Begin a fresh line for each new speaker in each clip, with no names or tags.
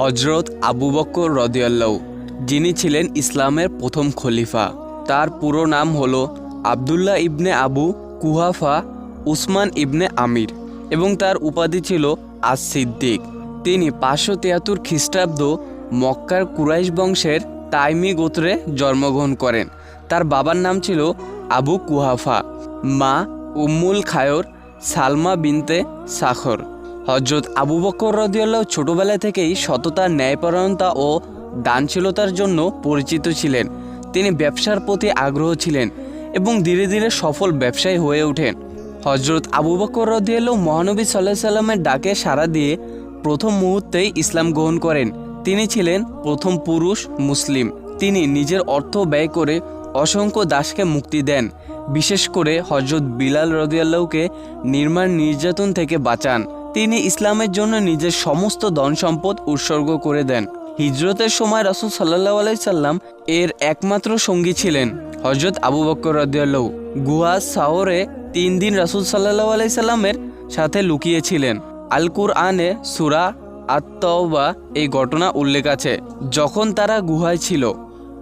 হজরত আবু বক্কর রদিয়াল্লাউ যিনি ছিলেন ইসলামের প্রথম খলিফা। তার পুরো নাম হল আবদুল্লাহ ইবনে আবু কুহাফা উসমান ইবনে আমির এবং তার উপাধি ছিল আস সিদ্দিক তিনি পাঁচশো তিয়াত্তর খ্রিস্টাব্দ মক্কার কুরাইশ বংশের তাইমি গোত্রে জন্মগ্রহণ করেন। তার বাবার নাম ছিল আবু কুহাফা। মা উম্মুল খায়র সালমা বিনতে সাখর। হজরত আবু বকর রদিয়াল্লাহ ছোটবেলা থেকেই সততা, ন্যায়পরায়ণতা ও দানশীলতার জন্য পরিচিত ছিলেন। তিনি ব্যবসার প্রতি আগ্রহ ছিলেন এবং ধীরে ধীরে সফল ব্যবসায়ী হয়ে ওঠেন। হজরত আবু বকর রদিয়াল্লাহ মহানবী সাল্লাহ সাল্লামের ডাকে সাড়া দিয়ে প্রথম মুহূর্তেই ইসলাম গ্রহণ করেন। তিনি ছিলেন প্রথম পুরুষ মুসলিম। তিনি নিজের অর্থ ব্যয় করে অসংখ্য দাসকে মুক্তি দেন। বিশেষ করে হজরত বিলাল রদিয়াল্লাহকে নির্মাণ নির্যাতন থেকে বাঁচান। তিনি ইসলামের জন্য নিজের সমস্ত ধন সম্পদ উৎসর্গ করে দেন। হিজরতের সময় রাসুল সাল্লাহ আলাইসাল্লাম এর একমাত্র সঙ্গী ছিলেন হজরত আবু বক্কর রদিয়াল্লাহ গুহা সাহরে তিন দিন রাসুল সাল্লাহ আলাইসাল্লামের সাথে লুকিয়েছিলেন। আল কুরআনে সুরা আত্মবা এই ঘটনা উল্লেখ আছে। যখন তারা গুহায় ছিল,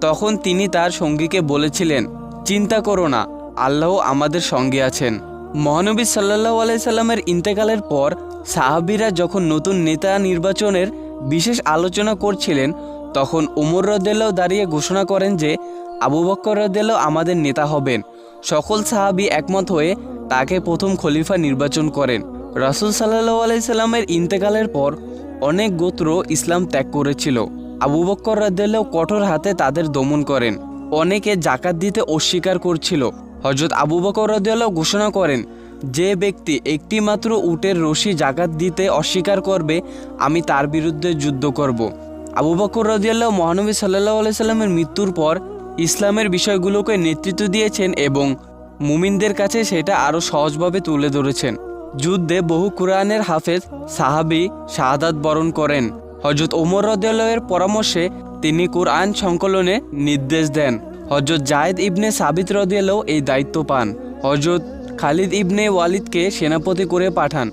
তখন তিনি তার সঙ্গীকে বলেছিলেন, চিন্তা করো না, আল্লাহ আমাদের সঙ্গে আছেন। মহানবী সাল্লাহ আলাইসাল্লামের ইন্তেকালের পর সাহাবিরা যখন নতুন নেতা নির্বাচনের বিশেষ আলোচনা করছিলেন, তখন উমর রদেল্লাও দাঁড়িয়ে ঘোষণা করেন যে আবু বক্কর রদেল্লাও আমাদের নেতা হবেন। সকল সাহাবি একমত হয়ে তাকে প্রথম খলিফা নির্বাচন করেন। রাসুল সাল্লাহ আলাইসাল্লামের ইন্তেকালের পর অনেক গোত্র ইসলাম ত্যাগ করেছিল। আবু বক্কর রাদ্দাল্লাহ কঠোর হাতে তাদের দমন করেন। অনেকে জাকাত দিতে অস্বীকার করছিল। হজরত আবু বকর রাদিয়াল্লাহ ঘোষণা করেন, যে ব্যক্তি একটি মাত্র উটের রশি জাকাত দিতে অস্বীকার করবে, আমি তার বিরুদ্ধে যুদ্ধ করব। আবু বকর রদিয়াল্লাহ মহানবী সাল্লাহ আলাইসাল্লামের মৃত্যুর পর ইসলামের বিষয়গুলোকে নেতৃত্ব দিয়েছেন এবং মুমিনদের কাছে সেটা আরও সহজভাবে তুলে ধরেছেন। যুদ্ধে বহু কুরআনের হাফেজ, সাহাবি শাহাদাত বরণ করেন। হজরত ওমর রদিয়াল্লাহের পরামর্শে তিনি কুরআন সংকলনে নির্দেশ দেন। হজরত জায়েদ ইবনে সাবিত রদিয়াল্লাহ এই দায়িত্ব পান। হজরত খালিদ ইবনে ওয়ালিদকে সেনাপতি করে পাঠান।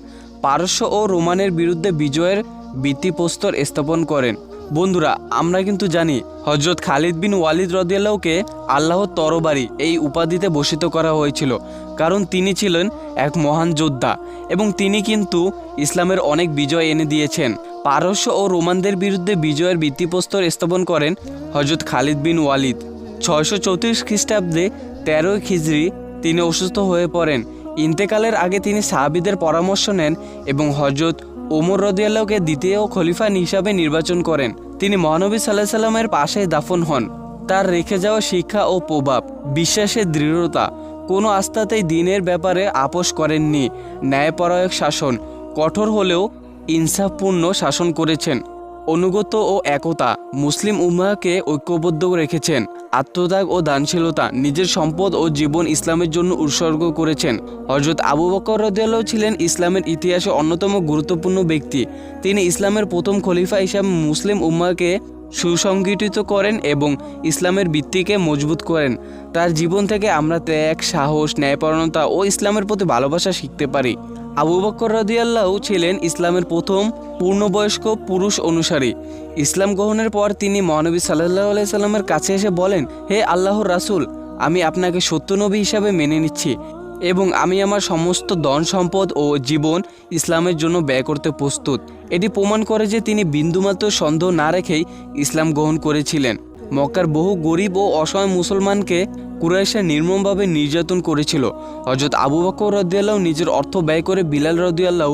পারস্য ও রোমানের বিরুদ্ধে বিজয়ের ভিত্তিপ্রস্তর স্থাপন করেন। বন্ধুরা, আমরা কিন্তু জানি হজরত খালিদ বিন ওয়ালিদ রদিয়াল্লাহকে আল্লাহর তরবারি এই উপাধিতে ভূষিত করা হয়েছিল, কারণ তিনি ছিলেন এক মহান যোদ্ধা এবং তিনি কিন্তু ইসলামের অনেক বিজয় এনে দিয়েছেন। পারস্য ও রোমানদের বিরুদ্ধে বিজয়ের ভিত্তিপ্রস্তর স্থাপন করেন হজরত খালিদ বিন ওয়ালিদ। ছয়শো চৌত্রিশ খ্রিস্টাব্দে তেরোই খিজরি তিনি অসুস্থ হয়ে পড়েন। ইন্তেকালের আগে তিনি সাহাবিদের পরামর্শ নেন এবং হজরত ওমর রদিয়াল্লাহকে দ্বিতীয় খলিফা হিসাবে নির্বাচন করেন। তিনি মহানবী সাল্লাহ সাল্লামের পাশে দাফন হন। তার রেখে যাওয়া শিক্ষা ও প্রভাব, বিশ্বাসের দৃঢ়তা কোনো আস্থাতেই দিনের ব্যাপারে আপোষ করেননি। ন্যায়পরায়ক শাসন, কঠোর হলেও ইনসাফপূর্ণ শাসন করেছেন। অনুগত ও একতা মুসলিম উম্মাহকে ঐক্যবদ্ধ রেখেছেন। আত্মত্যাগ ও দানশীলতা নিজের সম্পদ ও জীবন ইসলামের জন্য উৎসর্গ করেছেন। হজরত আবু বকর রদিয়াল্লাহ ছিলেন ইসলামের ইতিহাসে অন্যতম গুরুত্বপূর্ণ ব্যক্তি। তিনি ইসলামের প্রথম খলিফা হিসাবে মুসলিম উম্মাকে সুসংগঠিত করেন এবং ইসলামের ভিত্তিকে মজবুত করেন। তার জীবন থেকে আমরা ত্যাগ, সাহস ন্যায়পরণতা ও ইসলামের প্রতি ভালোবাসা শিখতে পারি। আবু বকর রদিয়াল্লাহ ছিলেন ইসলামের প্রথম পূর্ণবয়স্ক পুরুষ অনুসারী। ইসলাম গ্রহণের পর তিনি মহানবী সাল্লাহ আলাইসাল্লামের কাছে এসে বলেন, হে আল্লাহর রাসূল, আমি আপনাকে সত্যনবী হিসাবে মেনে নিচ্ছি এবং আমি আমার সমস্ত ধন সম্পদ ও জীবন ইসলামের জন্য ব্যয় করতে প্রস্তুত। এটি প্রমাণ করে যে তিনি বিন্দুমাত্র সন্দেহ না রেখেই ইসলাম গ্রহণ করেছিলেন। মক্কার বহু গরিব ও অসহায় মুসলমানকে কুরাইশা নির্মমভাবে নির্যাতন করেছিল। হজরত আবু বকর রদিয়াল্লাহ নিজের অর্থ ব্যয় করে বিলাল রদিয়াল্লাহ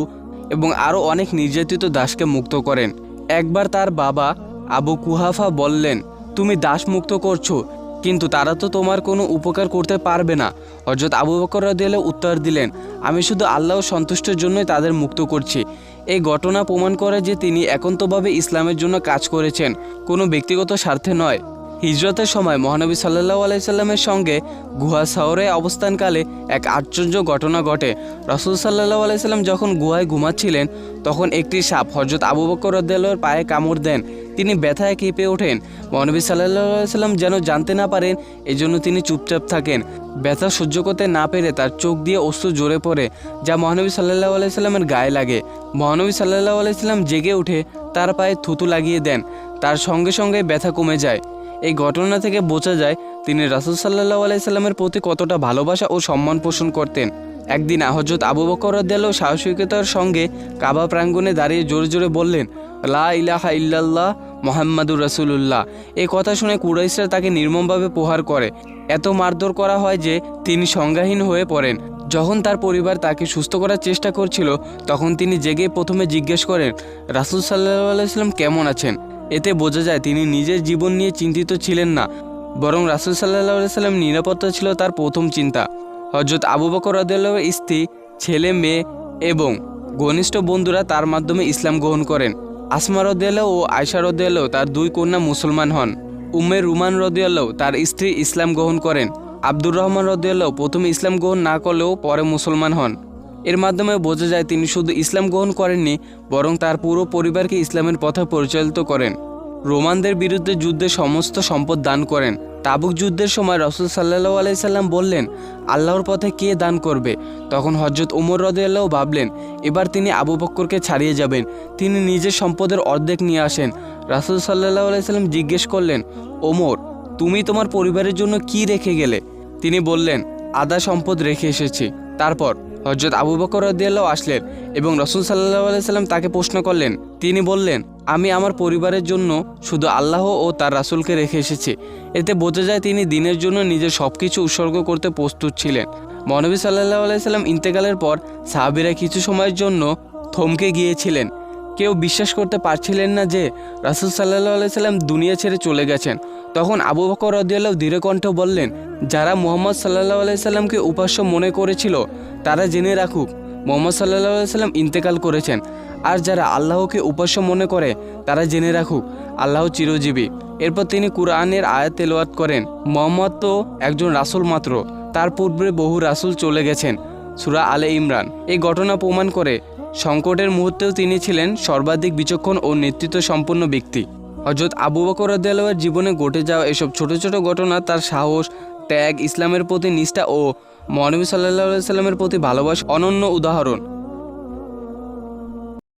এবং আরও অনেক নির্যাতিত দাসকে মুক্ত করেন। একবার তার বাবা আবু কুহাফা বললেন, তুমি দাস মুক্ত করছ কিন্তু তারা তো তোমার কোনো উপকার করতে পারবে না। হজরত আবু বকর রদিয়াল্লাহ উত্তর দিলেন, আমি শুধু আল্লাহ সন্তুষ্টের জন্যই তাদের মুক্ত করছি। এই ঘটনা প্রমাণ করে যে তিনি একান্তভাবে ইসলামের জন্য কাজ করেছেন। কোনো ব্যক্তিগত স্বার্থে নয়। হিজরতের সময় মহানবী সাল্লাহ আলাইসাল্লামের সঙ্গে গুহা শহরে অবস্থানকালে এক আশ্চর্য ঘটনা ঘটে। রসুল সাল্লাহ আলাইসাল্লাম যখন গুহায় ঘুমাচ্ছিলেন, তখন একটি সাপ হজরত আবু বকর রদ্দাল্লাহর পায়ে কামড় দেন। তিনি ব্যথায় কেঁপে ওঠেন। মহানবী সাল্লাহ সাল্লাম যেন জানতে না পারেন, এজন্য তিনি চুপচাপ থাকেন। ব্যথা সহ্য করতে না পেরে তার চোখ দিয়ে অশ্রু জোরে পড়ে, যা মহানবী সাল্লাহ আলাইসাল্লামের গায়ে লাগে। মহানবী সাল্লাহ আলাইসাল্লাম জেগে উঠে তার পায়ে থুতু লাগিয়ে দেন। তার সঙ্গে সঙ্গে ব্যথা কমে যায়। এই ঘটনা থেকে বোঝা যায় তিনি রাসুল সাল্লাহ আলাইসাল্লামের প্রতি কতটা ভালোবাসা ও সম্মান পোষণ করতেন। একদিন হজরত আবু বকর রদ্দাল্লাহ সাহসিকতার সঙ্গে কাবা প্রাঙ্গণে দাঁড়িয়ে জোরে জোরে বললেন, লা ইলাহা ইল্লাল্লাহ মোহাম্মদুর রাসুলুল্লাহ। এই কথা শুনে কুরাইশরা তাকে নির্মমভাবে প্রহার করে। এত মারধর করা হয় যে তিনি সংজ্ঞাহীন হয়ে পড়েন। যখন তার পরিবার তাকে সুস্থ করার চেষ্টা করছিল, তখন তিনি জেগে প্রথমে জিজ্ঞেস করেন, রাসুল সাল্লাহ আলাইসাল্লাম কেমন আছেন? এতে বোঝা যায় তিনি নিজের জীবন নিয়ে চিন্তিত ছিলেন না, বরং রাসুল সাল্লাহ সাল্লাম নিরাপত্তা ছিল তার প্রথম চিন্তা। হজরত আবু বকর রদুল্লাহর স্ত্রী, ছেলে, মেয়ে এবং ঘনিষ্ঠ বন্ধুরা তার মাধ্যমে ইসলাম গ্রহণ করেন। আসমা রদিয়াল্লাহ ও আয়সা রদিয়াল্লাহ তার দুই কন্যা মুসলমান হন। উম্মে রুমান রদিয়াল্লাহ তার স্ত্রী ইসলাম গ্রহণ করেন। আব্দুর রহমান রদিয়াল্লাহ প্রথমে ইসলাম গ্রহণ না করলেও পরে মুসলমান হন। এর মাধ্যমে বোঝা যায় তিনি শুধু ইসলাম গ্রহণ করেননি, বরং তার পুরো পরিবারকে ইসলামের পথে পরিচালিত করেন। রোমানদের বিরুদ্ধে যুদ্ধে সমস্ত সম্পদ দান করেন। তাবুক যুদ্ধের সময় রসুল সাল্লাহ আলাইসাল্লাম বললেন, আল্লাহর পথে কে দান করবে? তখন হজরত উমর রদিয়াল্লাহ ভাবলেন, এবার তিনি আবু বক্করকে ছাড়িয়ে যাবেন। তিনি নিজের সম্পদের অর্ধেক নিয়ে আসেন। রাসুল সাল্লাহ আলাইসাল্লাম জিজ্ঞেস করলেন, ওমর, তুমি তোমার পরিবারের জন্য কি রেখে গেলে? তিনি বললেন আদা সম্পদ রেখে এসেছি। তারপর হজরত আবু বকর রদিয়াল্লাহ আসলেন এবং রসুল সাল্লাহ আলাইসাল্লাম তাকে প্রশ্ন করলেন। তিনি বললেন, আমি আমার পরিবারের জন্য শুধু আল্লাহ ও তার রাসুলকে রেখে এসেছি। এতে বোঝা যায় তিনি দিনের জন্য নিজের সব কিছু উৎসর্গ করতে প্রস্তুত ছিলেন। মহানবী সাল্লাহ আলাইসাল্লাম ইন্তেকালের পর সাহাবিরা কিছু সময়ের জন্য থমকে গিয়েছিলেন। কেউ বিশ্বাস করতে পারছিলেন না যে রাসুল সাল্লাহ সাল্লাম দুনিয়া ছেড়ে চলে গেছেন। তখন আবু বকর রদিয়াল্লাহ দৃঢ়কণ্ঠ বললেন, যারা মোহাম্মদ সাল্লাহ আলাইসাল্লামকে উপাস্য মনে করেছিল, তারা জেনে রাখুক, মোহাম্মদ সাল্লাহ আলাইসাল্লাম ইন্তেকাল করেছেন। আর যারা আল্লাহকে উপাস্য মনে করে, তারা জেনে রাখুক, আল্লাহ চিরজীবী। এরপর তিনি কুরআনের আয়াত তেলাওয়াত করেন, মোহাম্মদ তো একজন রাসুল মাত্র, তার পূর্বে বহু রাসুল চলে গেছেন। সুরা আলে ইমরান, এই ঘটনা প্রমাণ করে সংকটের মুহূর্তেও তিনি ছিলেন সর্বাধিক বিচক্ষণ ও নেতৃত্ব সম্পন্ন ব্যক্তি। হজরত আবু বকর দেলোয়ার জীবনে ঘটে যাওয়া এসব ছোট ছোট ঘটনা তার সাহস, ত্যাগ, ইসলামের প্রতি নিষ্ঠা ও মহানবী সাল্লাহ সাল্লামের প্রতি ভালোবাসা অনন্য উদাহরণ।